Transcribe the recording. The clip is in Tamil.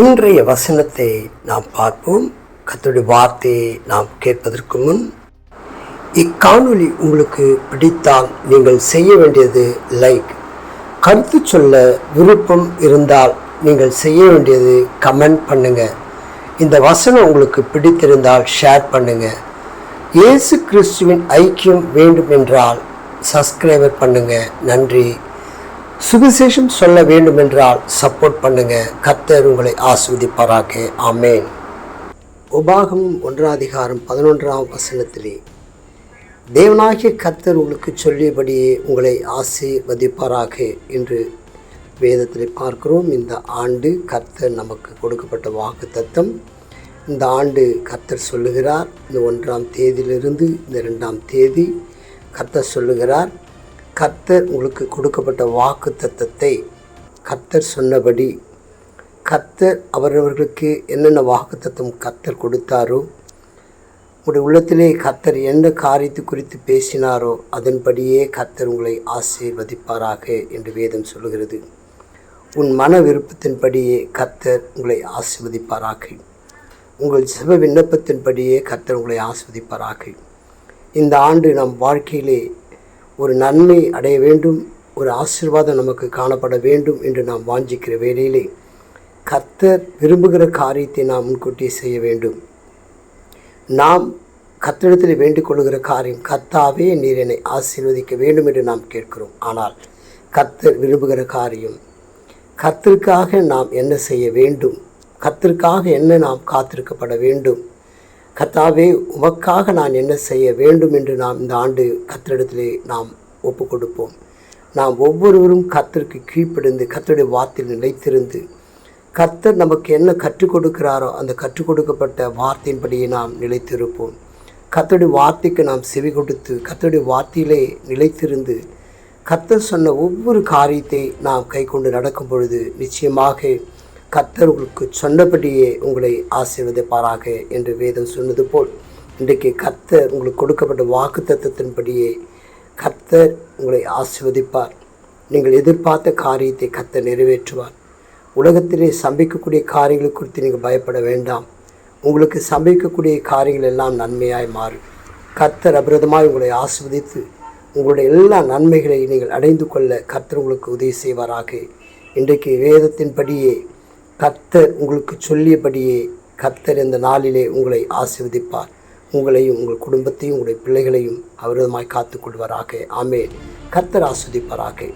இன்றைய வசனத்தை நாம் பார்ப்போம். கத்துடைய வார்த்தையை நாம் கேட்பதற்கு முன் இக்காணொளி உங்களுக்கு பிடித்தால் நீங்கள் செய்ய வேண்டியது லைக் கருத்து சொல்ல விருப்பம் இருந்தால் நீங்கள் செய்ய வேண்டியது கமெண்ட் பண்ணுங்க. இந்த வசனம் உங்களுக்கு பிடித்திருந்தால் ஷேர் பண்ணுங்க. இயேசு கிறிஸ்துவின் ஐக்கியம் வேண்டும் என்றால் சப்ஸ்கிரைபர் பண்ணுங்க. நன்றி. சுவிசேஷம் சொல்ல வேண்டும் என்றால் சப்போர்ட் பண்ணுங்க. கர்த்தர் உங்களை ஆஸ்வதிப்பாராக ஆமேன். உபாகம் ஒன்றாதிகாரம் பதினொன்றாம் வசனத்திலே தேவனாகிய கர்த்தர் உங்களுக்கு சொல்லியபடியே உங்களை ஆசீர்வதிப்பாராக என்று வேதத்தில் பார்க்கிறோம். இந்த ஆண்டு கர்த்தர் நமக்கு கொடுக்கப்பட்ட வாக்கு தத்தம் இந்த ஆண்டு கர்த்தர் சொல்லுகிறார். இந்த ஒன்றாம் தேதியிலிருந்து இந்த ரெண்டாம் தேதி கர்த்தர் சொல்லுகிறார். கர்த்தர் உங்களுக்கு கொடுக்கப்பட்ட வாக்கு தத்தத்தை கர்த்தர் சொன்னபடி கர்த்தர் அவரவர்களுக்கு என்னென்ன வாக்கு தத்துவம் கர்த்தர் கொடுத்தாரோ உங்களுடைய உள்ளத்திலே கர்த்தர் எந்த காரியத்தை குறித்து பேசினாரோ அதன்படியே கர்த்தர் உங்களை ஆசீர்வதிப்பாராக என்று வேதம் சொல்லுகிறது. உன் மன விருப்பத்தின்படியே கர்த்தர் உங்களை ஆசீர்வதிப்பாராக. உங்கள் சிவ விண்ணப்பத்தின்படியே கர்த்தர் உங்களை ஆஸ்வதிப்பாராக இந்த ஆண்டு நம் வாழ்க்கையிலே ஒரு நன்மை அடைய வேண்டும் ஒரு ஆசீர்வாதம் நமக்கு காணப்பட வேண்டும் என்று நாம் வாஞ்சிக்கிற வேளையிலே கர்த்தர் விரும்புகிற காரியத்தை நாம் முன்கூட்டியே செய்ய வேண்டும். நாம் கர்த்தரிடத்தில் வேண்டிக் கொள்ளுகிற காரியம் கர்த்தாவே நீர் என்னை ஆசீர்வதிக்க வேண்டும் என்று நாம் கேட்கிறோம். ஆனால் கர்த்தர் விரும்புகிற காரியம் கர்த்தருக்காக நாம் என்ன செய்ய வேண்டும்? கர்த்தருக்காக என்ன நாம் காத்திருக்கப்பட வேண்டும்? கத்தாவே உமக்காக நான் என்ன செய்ய வேண்டும் என்று நாம் இந்த ஆண்டு கர்த்தரிடத்திலே நாம் ஒப்பு கொடுப்போம் நாம் ஒவ்வொருவரும் கத்தருக்கு கீழ்ப்படிந்து கத்தருடைய வார்த்தையில் நிலைத்திருந்து கர்த்தர் நமக்கு என்ன கற்றுக் கொடுக்கிறாரோ அந்த கற்றுக் கொடுக்கப்பட்ட வார்த்தையின்படியே நாம் நிலைத்திருப்போம். கர்த்தருடைய வார்த்தைக்கு நாம் செவி கொடுத்து கத்தடி வார்த்தையிலே நிலைத்திருந்து கர்த்தர் சொன்ன ஒவ்வொரு காரியத்தை நாம் கை கொண்டு நடக்கும் பொழுது நிச்சயமாக கர்த்தர் உங்களுக்கு சொன்னபடியே உங்களை ஆசீர்வதிப்பாராக என்று வேதம் சொன்னது போல் இன்றைக்கு கர்த்தர் உங்களுக்கு கொடுக்கப்பட்ட வாக்கு தத்துவத்தின்படியே கர்த்தர் உங்களை ஆசீர்வதிப்பார். நீங்கள் எதிர்பார்த்த காரியத்தை கர்த்தர் நிறைவேற்றுவார். உலகத்திலே சம்பிக்கக்கூடிய காரியங்களை குறித்து நீங்கள் பயப்பட வேண்டாம். உங்களுக்கு சம்பிக்கக்கூடிய காரியங்கள் எல்லாம் நன்மையாய் மாறும் கர்த்தர் அபிரதமாய் உங்களை ஆஸ்வதித்து உங்களுடைய எல்லா நன்மைகளை நீங்கள் அடைந்து கொள்ள கர்த்தர் உங்களுக்கு உதவி செய்வாராக. இன்றைக்கு வேதத்தின்படியே கர்த்தர் உங்களுக்கு சொல்லியபடியே கர்த்தர் இந்த நாளிலே உங்களை ஆசிர்வதிப்பார். உங்களையும் உங்கள் குடும்பத்தையும் உங்களுடைய பிள்ளைகளையும் அவரதமாய் காத்துக்கொள்வாராக. ஆமே கர்த்தர் ஆஸ்வதிப்பாராக